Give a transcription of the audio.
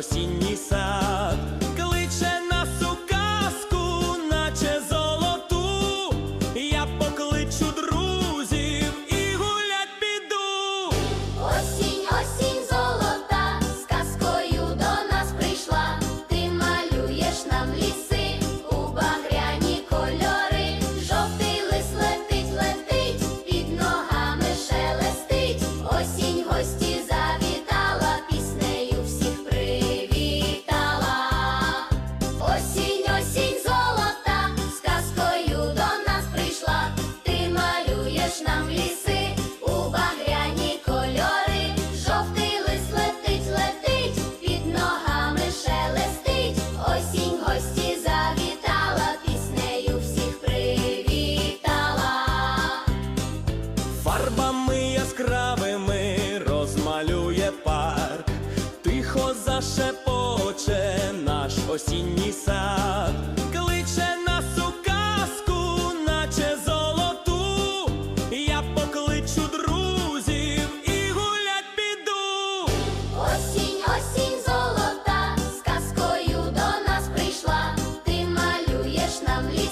осінній сад. Нам ліси у багряні кольори. Жовтий лис летить, летить, під ногами шелестить. Осінь гості завітала, піснею всіх привітала. Фарбами яскравими розмалює парк, тихо зашепоче наш осінній сад. даєш нам ліс.